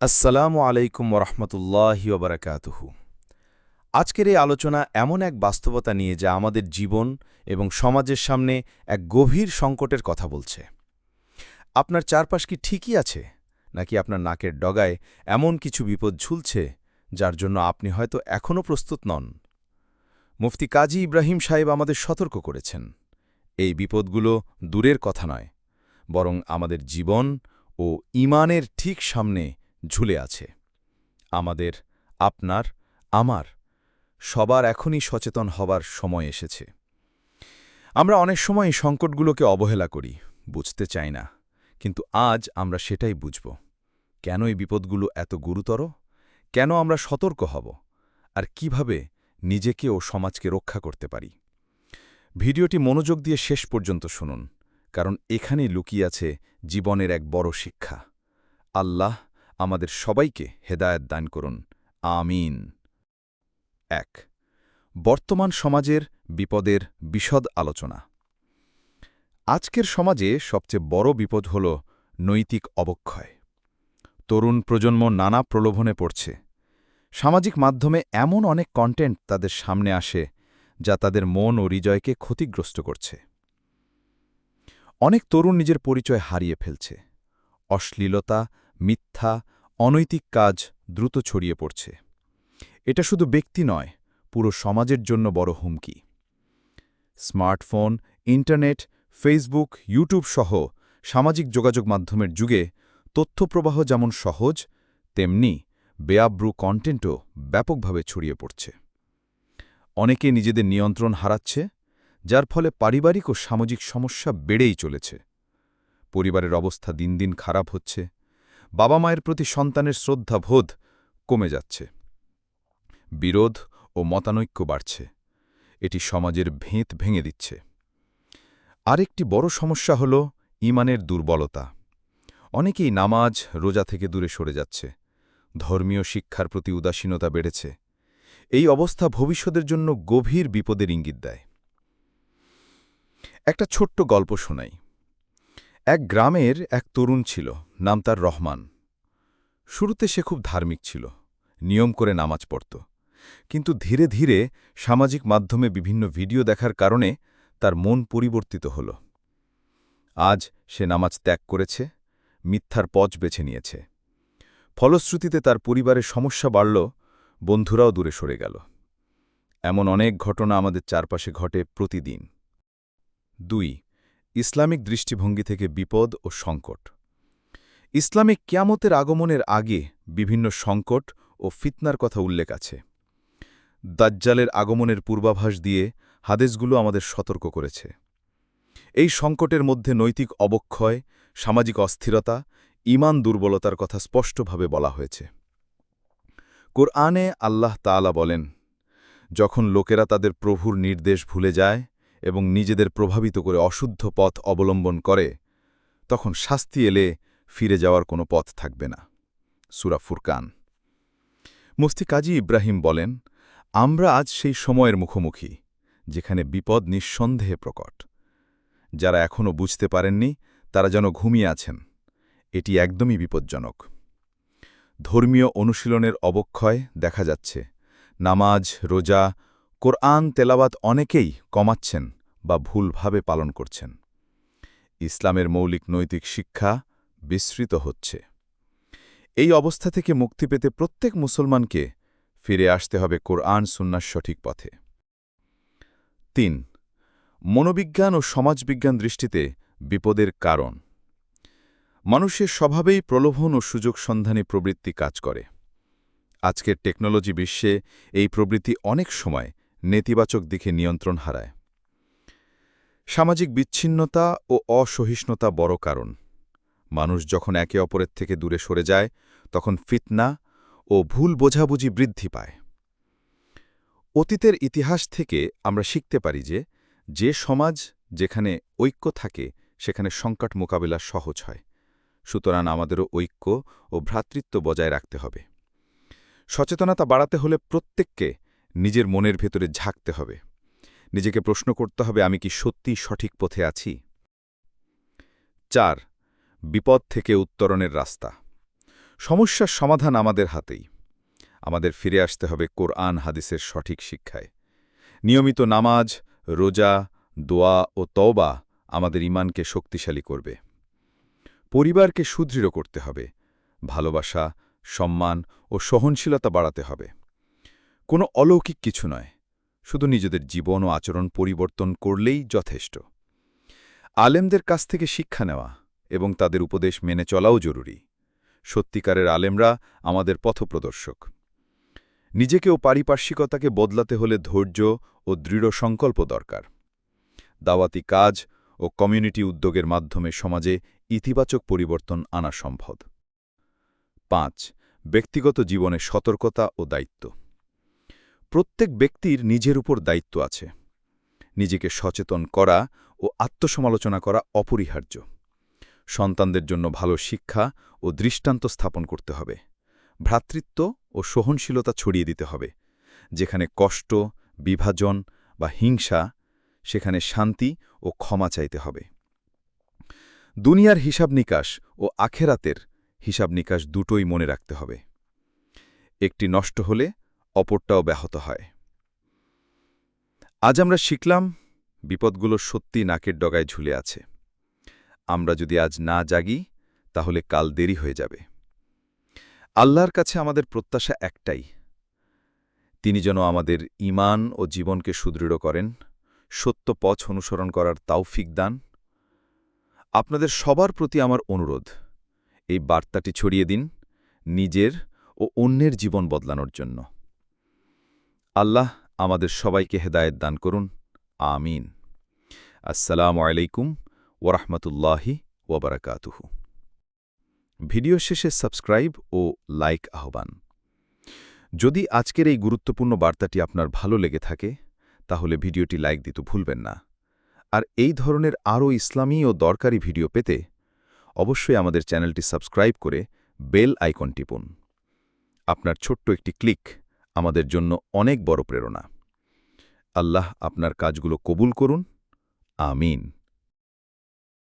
আসসালামু আলাইকুম ওরহমতুল্লাহ ওবরাকাতুহু। আজকের এই আলোচনা এমন এক বাস্তবতা নিয়ে যা আমাদের জীবন এবং সমাজের সামনে এক গভীর সংকটের কথা বলছে। আপনার চারপাশ কি ঠিকই আছে, নাকি আপনার নাকের ডগায় এমন কিছু বিপদ ঝুলছে যার জন্য আপনি হয়তো এখনও প্রস্তুত নন? মুফতি কাজী ইব্রাহিম সাহেব আমাদের সতর্ক করেছেন, এই বিপদগুলো দূরের কথা নয়, বরং আমাদের জীবন ও ইমানের ঠিক সামনে ঝুলে আছে। আমাদের, আপনার, আমার, সবার এখনই সচেতন হবার সময় এসেছে। আমরা অনেক সময় সংকটগুলোকে অবহেলা করি, বুঝতে চাই না। কিন্তু আজ আমরা সেটাই বুঝব। কেন এই বিপদগুলো এত গুরুতর? কেন আমরা সতর্ক হব? আর কীভাবে নিজেকে ও সমাজকে রক্ষা করতে পারি? ভিডিওটি মনোযোগ দিয়ে শেষ পর্যন্ত শুনুন, কারণ এখানেই লুকিয়ে আছে জীবনের এক বড় শিক্ষা। আল্লাহ আমাদের সবাইকে হেদায়ত দান করুন। আমিন। এক, বর্তমান সমাজের বিপদের বিশদ আলোচনা। আজকের সমাজে সবচেয়ে বড় বিপদ হল নৈতিক অবক্ষয়। তরুণ প্রজন্ম নানা প্রলোভনে পড়ছে। সামাজিক মাধ্যমে এমন অনেক কন্টেন্ট তাদের সামনে আসে যা তাদের মন ও হৃদয়কে ক্ষতিগ্রস্ত করছে। অনেক তরুণ নিজের পরিচয় হারিয়ে ফেলছে। অশ্লীলতা মিথ্যা, অনৈতিক কাজ দ্রুত ছড়িয়ে পড়ছে। এটা শুধু ব্যক্তি নয়, পুরো সমাজের জন্য বড় হুমকি। স্মার্টফোন, ইন্টারনেট, ফেসবুক, ইউটিউব সহ সামাজিক যোগাযোগ মাধ্যমের যুগে তথ্যপ্রবাহ যেমন সহজ, তেমনি বেয়াব্রু কন্টেন্টও ব্যাপকভাবে ছড়িয়ে পড়ছে। অনেকে নিজেদের নিয়ন্ত্রণ হারাচ্ছে, যার ফলে পারিবারিক ও সামাজিক সমস্যা বেড়েই চলেছে। পরিবারের অবস্থা দিন দিন খারাপ হচ্ছে বাবা মায়ের প্রতি সন্তানের শ্রদ্ধাবোধ কমে যাচ্ছে। বিরোধ ও মতানৈক্য বাড়ছে। এটি সমাজের ভেঁত ভেঙে দিচ্ছে। আরেকটি বড় সমস্যা হল ইমানের দুর্বলতা। অনেকেই নামাজ রোজা থেকে দূরে সরে যাচ্ছে। ধর্মীয় শিক্ষার প্রতি উদাসীনতা বেড়েছে। এই অবস্থা ভবিষ্যতের জন্য গভীর বিপদের ইঙ্গিত দেয়। একটা ছোট্ট গল্প শোনাই। এক গ্রামের এক তরুণ ছিল, নাম তার রহমান। শুরুতে সে খুব ধার্মিক ছিল, নিয়ম করে নামাজ পড়ত। কিন্তু ধীরে ধীরে সামাজিক মাধ্যমে বিভিন্ন ভিডিও দেখার কারণে তার মন পরিবর্তিত হল। আজ সে নামাজ ত্যাগ করেছে, মিথ্যার পচ বেছে নিয়েছে। ফলশ্রুতিতে তার পরিবারের সমস্যা বাড়ল, বন্ধুরাও দূরে সরে গেল। এমন অনেক ঘটনা আমাদের চারপাশে ঘটে প্রতিদিন। দুই ইসলামিক দৃষ্টিভঙ্গি থেকে বিপদ ও সংকট। ইসলামিক কিয়ামতের আগমনের আগে বিভিন্ন সংকট ও ফিতনার কথা উল্লেখ আছে। দাজ্জালের আগমনের পূর্বাভাস দিয়ে হাদেসগুলো আমাদের সতর্ক করেছে। এই সংকটের মধ্যে নৈতিক অবক্ষয়, সামাজিক অস্থিরতা ইমান দুর্বলতার কথা স্পষ্টভাবে বলা হয়েছে। কোরআনে আল্লাহ তালা বলেন, যখন লোকেরা তাদের প্রভুর নির্দেশ ভুলে যায় এবং নিজেদের প্রভাবিত করে অশুদ্ধ পথ অবলম্বন করে, তখন শাস্তি এলে ফিরে যাওয়ার কোনো পথ থাকবে না। সুরা ফুরকান। মুফতি কাজী ইব্রাহিম বলেন, আমরা আজ সেই সময়ের মুখোমুখি, যেখানে বিপদ নিঃসন্দেহে প্রকট। যারা এখনও বুঝতে পারেননি, তারা যেন ঘুমিয়ে আছেন। এটি একদমই বিপজ্জনক। ধর্মীয় অনুশীলনের অবক্ষয় দেখা যাচ্ছে। নামাজ, রোজা কোরআন তেলাবাত অনেকেই কমাচ্ছেন বা ভুলভাবে পালন করছেন। ইসলামের মৌলিক নৈতিক শিক্ষা বিস্মৃত হচ্ছে। এই অবস্থা থেকে মুক্তি পেতে প্রত্যেক মুসলমানকে ফিরে আসতে হবে কোরআন সুন্নার সঠিক পথে। তিন, মনোবিজ্ঞান ও সমাজবিজ্ঞান দৃষ্টিতে বিপদের কারণ। মানুষের স্বভাবেই প্রলোভন ও সুযোগ সন্ধানী প্রবৃত্তি কাজ করে। আজকের টেকনোলজি বিশ্বে এই প্রবৃত্তি অনেক সময় নেতিবাচক দিকে নিয়ন্ত্রণ হারায়। সামাজিক বিচ্ছিন্নতা ও অসহিষ্ণুতা বড় কারণ। মানুষ যখন একে অপরের থেকে দূরে সরে যায়, তখন ফিতনা ও ভুল বোঝাবুঝি বৃদ্ধি পায়। অতীতের ইতিহাস থেকে আমরা শিখতে পারি যে যে সমাজ যেখানে ঐক্য থাকে, সেখানে সংকট মোকাবিলা সহজ হয়। সুতরাং আমাদেরও ঐক্য ও ভ্রাতৃত্ব বজায় রাখতে হবে। সচেতনতা বাড়াতে হলে প্রত্যেককে নিজের মনের ভেতরে ঝাঁকতে হবে। নিজেকে প্রশ্ন করতে হবে, আমি কি সত্যি সঠিক পথে আছি? চার, বিপদ থেকে উত্তরণের রাস্তা। সমস্যার সমাধান আমাদের হাতেই। আমাদের ফিরে আসতে হবে কোরআন হাদিসের সঠিক শিক্ষায়। নিয়মিত নামাজ, রোজা, দোয়া ও তওবা আমাদের ইমানকে শক্তিশালী করবে। পরিবারকে সুদৃঢ় করতে হবে। ভালোবাসা, সম্মান ও সহনশীলতা বাড়াতে হবে। কোনো অলৌকিক কিছু নয়, শুধু নিজেদের জীবন ও আচরণ পরিবর্তন করলেই যথেষ্ট। আলেমদের কাছ থেকে শিক্ষা নেওয়া এবং তাদের উপদেশ মেনে চলাও জরুরি। সত্যিকারের আলেমরা আমাদের পথপ্রদর্শক। নিজেকে ও পারিপার্শ্বিকতাকে বদলাতে হলে ধৈর্য ও দৃঢ় সংকল্প দরকার। দাওয়াতি কাজ ও কমিউনিটি উদ্যোগের মাধ্যমে সমাজে ইতিবাচক পরিবর্তন আনা সম্ভব। পাঁচ, ব্যক্তিগত জীবনে সতর্কতা ও দায়িত্ব। প্রত্যেক ব্যক্তির নিজের উপর দায়িত্ব আছে। নিজেকে সচেতন করা ও আত্মসমালোচনা করা অপরিহার্য। সন্তানদের জন্য ভালো শিক্ষা ও দৃষ্টান্ত স্থাপন করতে হবে। ভ্রাতৃত্ব ও সহনশীলতা ছড়িয়ে দিতে হবে। যেখানে কষ্ট, বিভাজন বা হিংসা, সেখানে শান্তি ও ক্ষমা চাইতে হবে। দুনিয়ার হিসাব নিকাশ ও আখেরাতের হিসাব নিকাশ দুটোই মনে রাখতে হবে। একটি নষ্ট হলে অপরটাও ব্যাহত হয়। আজ আমরা শিখলাম, বিপদগুলো সত্যি নাকের ডগায় ঝুলে আছে। আমরা যদি আজ না জাগি, তাহলে কাল দেরি হয়ে যাবে। আল্লাহর কাছে আমাদের প্রত্যাশা একটাই, তিনি যেন আমাদের ইমান ও জীবনকে সুদৃঢ় করেন, সত্য পথ অনুসরণ করার তাওফিক দান। আপনাদের সবার প্রতি আমার অনুরোধ, এই বার্তাটি ছড়িয়ে দিন নিজের ও অন্যের জীবন বদলানোর জন্য। আল্লাহ আমাদের সবাইকে হেদায়েত দান করুন। আমিন। আসসালামু আলাইকুম ওরহমতুল্লাহি ওবরাকাতুহু। ভিডিও শেষে সাবস্ক্রাইব ও লাইক আহ্বান। যদি আজকের এই গুরুত্বপূর্ণ বার্তাটি আপনার ভালো লেগে থাকে, তাহলে ভিডিওটি লাইক দিতে ভুলবেন না। আর এই ধরনের আরও ইসলামী ও দরকারি ভিডিও পেতে অবশ্যই আমাদের চ্যানেলটি সাবস্ক্রাইব করে বেল আইকন টিপুন। আপনার ছোট্ট একটি ক্লিক আমাদের জন্য অনেক বড় প্রেরণা। আল্লাহ আপনার কাজগুলো কবুল করুন। আমিন।